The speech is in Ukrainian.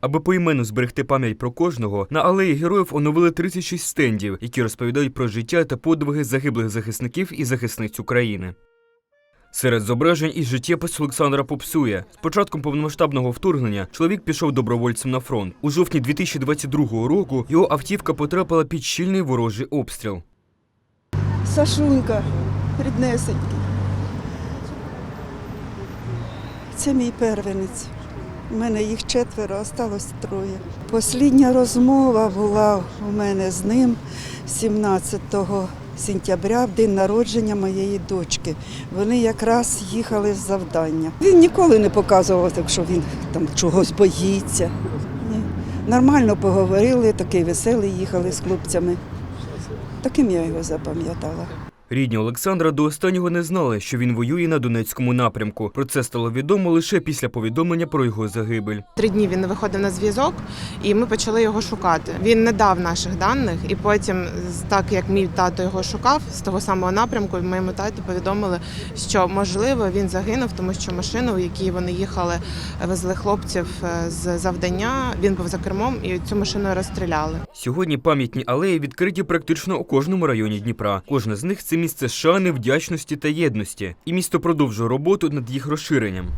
Аби поіменно зберегти пам'ять про кожного, на алеї героїв оновили 36 стендів, які розповідають про життя та подвиги загиблих захисників і захисниць України. Серед зображень і життєпис Олександра Попсує. З початком повномасштабного вторгнення чоловік пішов добровольцем на фронт. У жовтні 2022 року його автівка потрапила під щільний ворожий обстріл. Сашунька, ріднесенький. Це мій первенець. У мене їх четверо, осталось троє. Послідня розмова була у мене з ним 17 сентября, в день народження моєї дочки. Вони якраз їхали з завдання. Він ніколи не показував, що він там чогось боїться. Ні. Нормально поговорили, такий веселий їхали з хлопцями. Таким я його запам'ятала. Рідні Олександра до останнього не знали, що він воює на Донецькому напрямку. Про це стало відомо лише після повідомлення про його загибель. Три дні він не виходив на зв'язок, і ми почали його шукати. Він не дав наших даних, і потім, так як мій тато його шукав з того самого напрямку, моєму тату повідомили, що можливо він загинув, тому що машину, в якій вони їхали, везли хлопців е, з завдання. Він був за кермом, і цю машину розстріляли. Сьогодні пам'ятні алеї відкриті практично у кожному районі Дніпра. Кожна з них це місце шани, вдячності та єдності. І місто продовжує роботу над їх розширенням.